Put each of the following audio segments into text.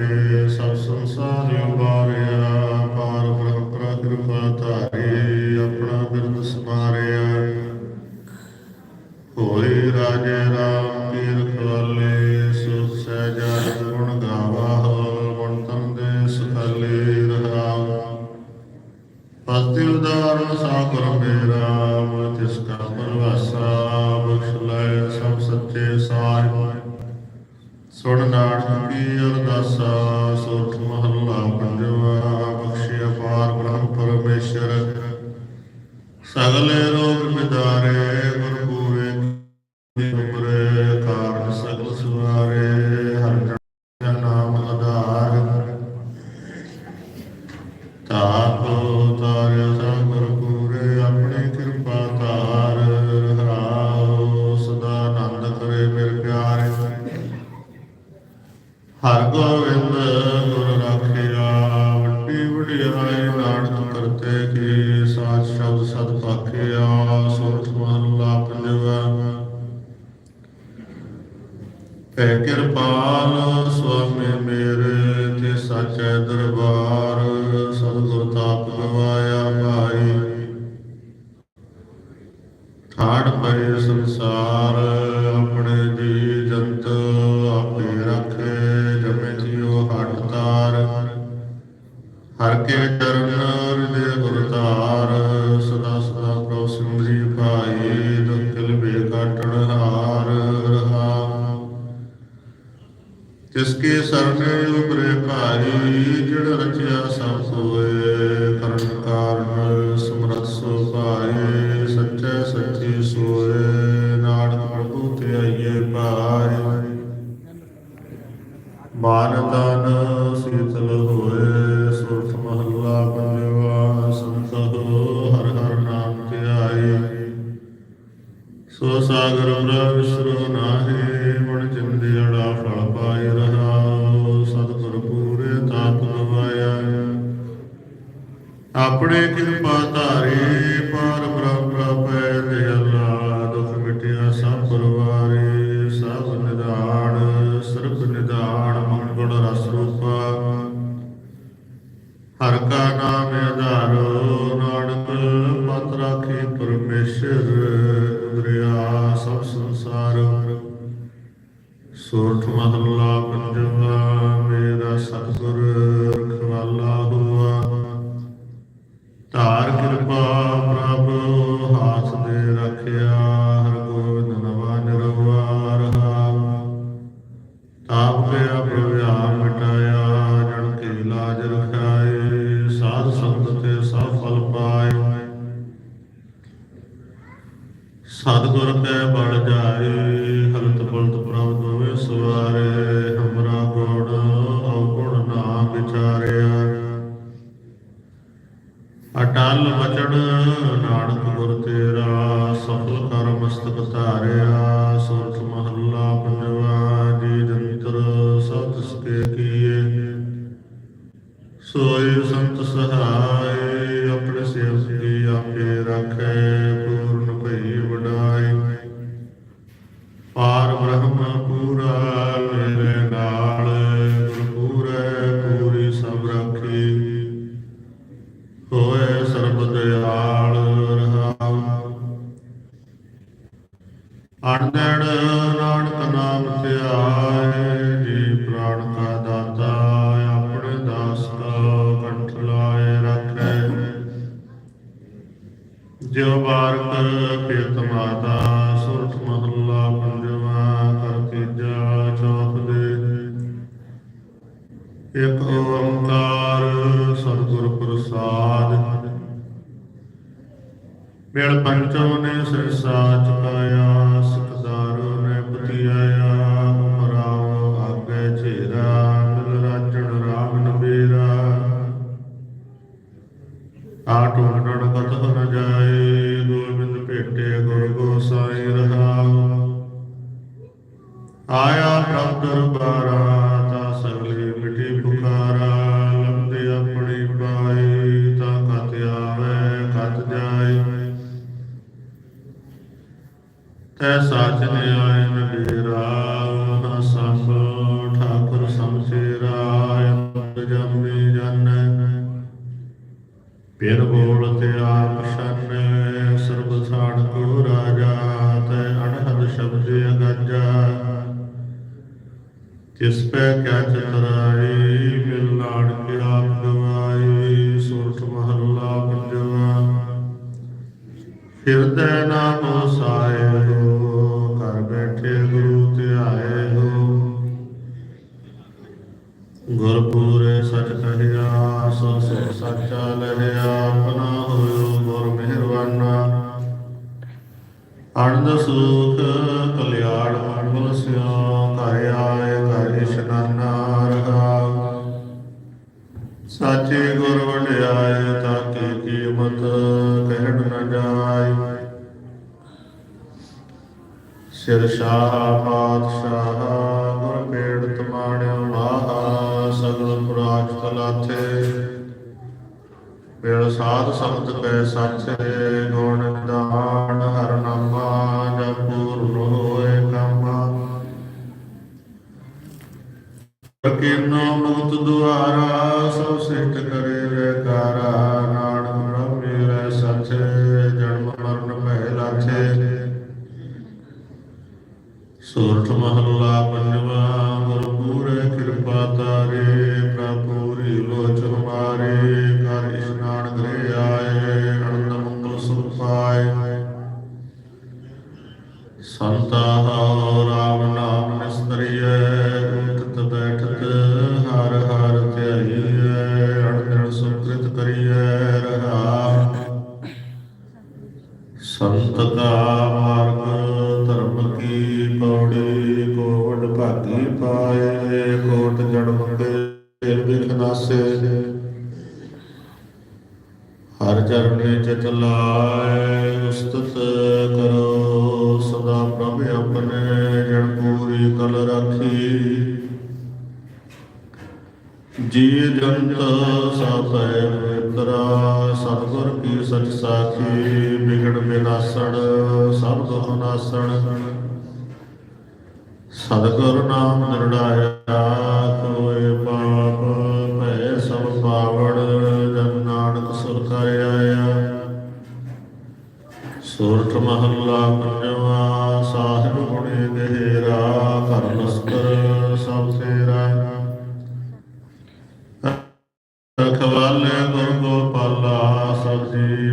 ਸਭ ਸੰਸਾਰ ਉਬਾਰਿਆ ਪਾਰ ਬ੍ਰਹਮ ਕਿਰਪਾ ਧਾਰੀ ਆਪਣਾ ਬਿਰਦ ਸਮਾਰਿਆ ਹੋਏ ਰਾਜੇ ਰਾਮ ਕੀ ਰਖਵਾਲੇ ਸੁਖ ਸਹਿਜਾ ਗੁਣ ਗਾਵਾ ਗੁਣ ਤਨ ਦੇ ਸੁਖਾਲੇ ਰਹਾਉ। ਪਸਤੀ ਉਦਾਰਨ ਸਾਗਰ ਮੇਰਾ ਤਿਸ ਕਾ ਪਰਵਾਸਾ ਬਖਸ਼ ਲੈ ਸਭ ਸੱਚੇ ਸਾਹਿਬ ਸੁਣ ਨਾਨਕ ਕੀ ਅਰਦਾਸਾ ਸੋਠ ਮਹੱਲਾ ਪੰਜਵਾ ਬਖਸ਼ਿਆ ਪਾਰ ਬ੍ਰਹਮ ਪਰਮੇਸ਼ਰ। ਸਗਲੇ ਰੋਗ ਮਿਦਾਰੇ ਹਰ ਗੋਬਿੰਦ ਗੁਰ ਰਾਖਿਆ ਵੱਡੀ ਵਡਿਆਈ ਨਾਨਕ ਕਰਤੇ ਕੀ ਸਾਚ ਸ਼ਬਦ ਸਦ ਪਾਖਿਆ ਸੁਰਤ ਮਹੱਲਾ ਪੰਜਵਾ ਪੈ ਕਿਰਪਾਲ ਕੇ ਸਰਨੇ ਉਪਰੇ ਭਾਈ ਜਿੜ ਰਚਿਆ ਸਭ ਸੋਏ। ਕਰਨ ਕਾਰਨ ਸਮਰਥ ਸੋ ਭਾਏ, ਸੱਚੇ ਸੱਚੀ ਸੋਏ। ਨਾਨਕ ਪ੍ਰਭੂ ਤੇ ਆਈਏ ਭਾਈ ਮਾਨ ਤਨ ਸੀਤਲ ਹੋਏ, ਸੁਰਤ ਮਹੱਲਾ ਪੰਜਵਾ ਸੰਤੋ ਹਰ ਹਰ ਨਾਮ ਤੇ ਧਿਆਈ ਸੋ ਸਾਗਰ ਬ੍ਰਹਮ ਆਪਣੇ ਕਿਰਪਾ ਧਾਰੇ ਪਾਰ ਬ੍ਰਹਮ ਪ੍ਰਪੈ ਦਿਆਲਾ ਦੁਖ ਮਿਟਿਆ ਸਭ ਪਰਵਾਰੇ, ਸਭ ਨਿਦਾਨ, ਸਰਬ ਨਿਦਾਨ ਮੰਗਲ ਰਸ ਰੂਪਾ। ਹਰ ਕਾ ਨਾਮ ਆਧਾਰੋ ਨਾਨਕ ਪਤ ਰਾਖੇ ਪਰਮੇਸ਼ਰ ਦਰਿਆ ਸਭ ਸੰਸਾਰ। ਸੋਠ ਮਹੱਲਾ ਪੰਜਵਾ ਅਣਦੜ ਨਾਨਕ ਨਾਮ ਧਿਆਏ, ਜੀ ਪ੍ਰਾਣ ਕਾ ਦਾਤਾ ਆਪਣੇ ਦਾਸ ਕਾ ਕੰਠ ਲਾਏ, ਰੱਖੈ। ਜੋ ਬਾਰਕ ਪਿਤ ਮਾਤਾ, ਸੁਰਤ ਮਹੱਲਾ ਪੰਜਵਾ, ਕਰ ਤੀਜਾ, ਚੌਥ ਦੇ। ਇਕ ਓੰਕਾਰ ਸਤਿਗੁਰ ਪ੍ਰਸਾਦ। ਮੇਲ ਪੰਚੋ ਨੇ ਸੰਸਾਰ ਚੁਕਾਇਆ ਆ ਟੁੰਡਣ ਕਤ ਨ ਜਾਏ, ਗੋਬਿੰਦ ਭੇਟੇ ਗੁਰ ਗੋਸਾਈ ਰਹਾਉ। ਆਇਆ ਪ੍ਰਭ ਦਰਬਾਰਾ, ਤਾ ਸਗਲੇ ਮਿਟੀ ਪੁਕਾਰਾ ਲੰਦੇ ਆਪਣੀ ਪਾਈ ਤਾ ਕਤ ਆਵੇ ਕਤ ਜਾਏ। ਤੈ ਜੁਗ ਫਿਰ ਬੋਲ ਤੇ ਆਪ ਛਾਨੈ ਸਰਬ ਸਾੜ ਕੋ ਰਾਜਾ ਤੈ ਅਣਹਦ ਸ਼ਬਦ ਅਗਾਜਾ। ਤਿਸ ਪੈ ਕਿਆ ਚਤਰਾਈ ਮਿਲ ਨਾਨਕ ਆਪ ਗਵਾਈ ਸੁਰਤ ਮਹੱਲਾ ਪੰਜਵਾ। ਹਿਰਦੈ ਨਾਮ ਵਸਾਏ ਗੁਰਪੂਰੇ ਸਚ ਕਹਿਆ, ਸੋ ਸੋ ਸੱਚਾ ਲਹਿਆ, ਆਪਣਾ ਹੋਇਓ ਗੁਰ ਮਿਹਰਵਾਨਾ ਅਨੰਦ ਸੁਖ, ਕਲਿਆਣ ਮੰਗਲ ਸਿਓ ਘਰ ਆਏ ਘਰ ਇਸ਼ਨਾਨਾ ਰਹਾ। ਸਾਚੇ ਗੁਰ ਵਡਿਆਏ ਤਾਂ ਕੀ ਕੀਮਤ ਕਹਿਣ ਨ ਜਾਏ। ਸਿਰ ਸ਼ਾਹ, ਪਾਤਸ਼ਾਹ, ਗੁਰ ਪੇੜ ਤਮਾਣਿਓ ਪੁਰਾਜ ਕਲਾਥੇ ਵੇਲ ਸਾਧ ਸੰਤ ਕੈ ਸਾਚੇ ਗੁਣ ਦਾਨ, ਹਰ ਨਾਮਾ ਜਪੂਰ ਹੋਏ ਕਾਮਾ। ਕਿਨੋ ਮੁਕਤ ਦੁਆਰਾ ਸਭ ਸਿੱਟ ਕਰੇ। ਸੰਤ ਕਾ ਮਾਰਗ, ਧਰਮ ਕੀ ਪੌੜੀ ਕੋਟ ਭਾਗੀ ਪਾਏ, ਕੋਟ ਜਨਮ ਕੇ ਬਿਖ ਨਾਸੇ। ਹਰ ਚਰਨੇ ਚਿਤ ਲਾਏ ਉਸਤਤ ਕਰੋ ਸਦਾ ਪ੍ਰਭ ਆਪਣੇ, ਜਨ ਪੂਰੀ ਕਲ ਰਾਖੀ ਜੀ ਜੰਤ ਸਾਪੈ ਮਿਤਰਾ, ਸਤਿਗੁਰ ਕੀ ਸਚ ਸਾਖੀ, ਵਿਗੜ ਬਿਨਾਸਣ, ਸਭ ਦੁਖ ਨਾਸਣ। ਸਤਿਗੁਰ ਨਾਮ ਨਿਰੜਾਇਆ ਰਖਵਾਲੇ ਗੁਰ ਗੋਪਾਲਾ ਸਬਜੀ ਜੀ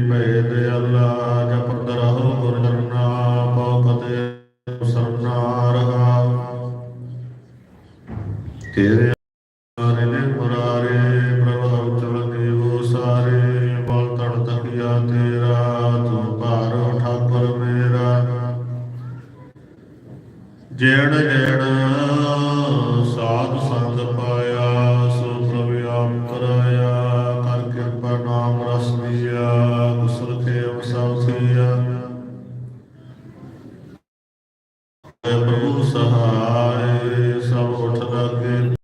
ਪ੍ਰਭੂ ਸਹਾਇ ਸਭ ਉਠ ਲਾਗੇ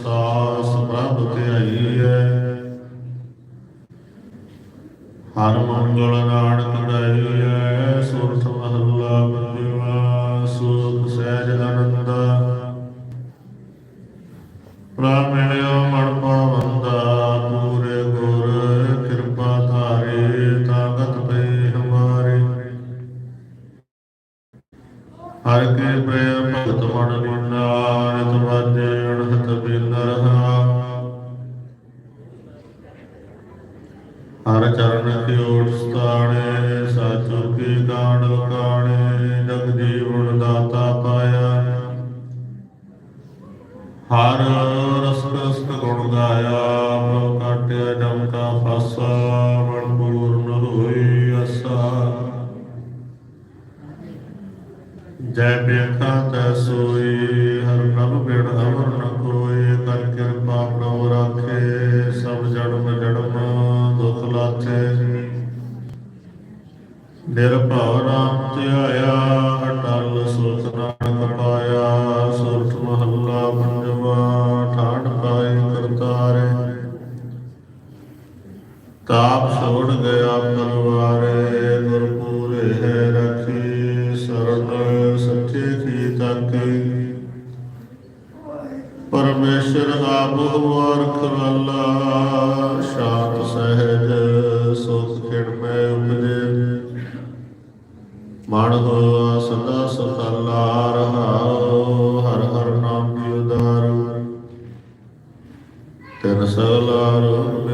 ਸਾਸ ਪ੍ਰਭ ਤੇ ਆਈ ਹੈ ਹਰ ਮੰਗਲ ਨਾਨਕ ਦਾਈ ਹੈ ਸੁਰਤ ਮਹੱਲਾ ਹਰ ਚਰਨ ਕੀ ਓਟ ਸਤਾਣੇ ਸਾਚੂ ਕੀ ਗਾਣ ਲਗਾਣੇ ਜਗ ਜੀਵਨ ਦਾਤਾ ਪਾਇਆ। ਹਰ ਰਸ ਰਸ ਗੁਣ ਗਾਇਆ, ਪ੍ਰਭ ਕਾਟਿਆ ਜਮ ਕਾ ਫਾਸਾ, ਮਨ ਪੂਰਨ ਹੋਈ ਅਸਾ ਜੈ ਬੇਖਾ ਤੈ ਸੋਈ, ਹਰ ਪ੍ਰਭ ਬਿਨ ਅਵਰ ਨ ਨਿਰਭਉ ਨਾਮ ਧਿਆਇਆ, ਅਟਲ ਸੁਖ ਨਾਨਕ ਪਾਇਆ ਸੁਰਤ ਮਹੱਲਾ ਪੰਜਵਾ, ਠਾਠ ਪਾਈ ਕਰਤਾਰੇ। ਤਾਪ ਛੋੜ ਗਿਆ ਪਰਵਾਰੇ, ਗੁਰਪੂਰੇ ਹੈ ਰਖੀ ਸਰਣ ਸੱਚੇ ਕੀ ਤਾਕੀ। ਪਰਮੇਸ਼ਰ ਆਪ ਹੁਆ ਰਖਵਾਲਾ ਸ਼ਾਂਤ ਸਹਿਜ ਮਨ ਹੋਆ ਸਦਾ ਸੁਖਾਲਾ ਰਹਾਉ ਹਰ ਹਰ ਨਾਮ ਦੀ ਉਦਾਰ ਤਿਨ ਸਗਲਾ ਰੂਪ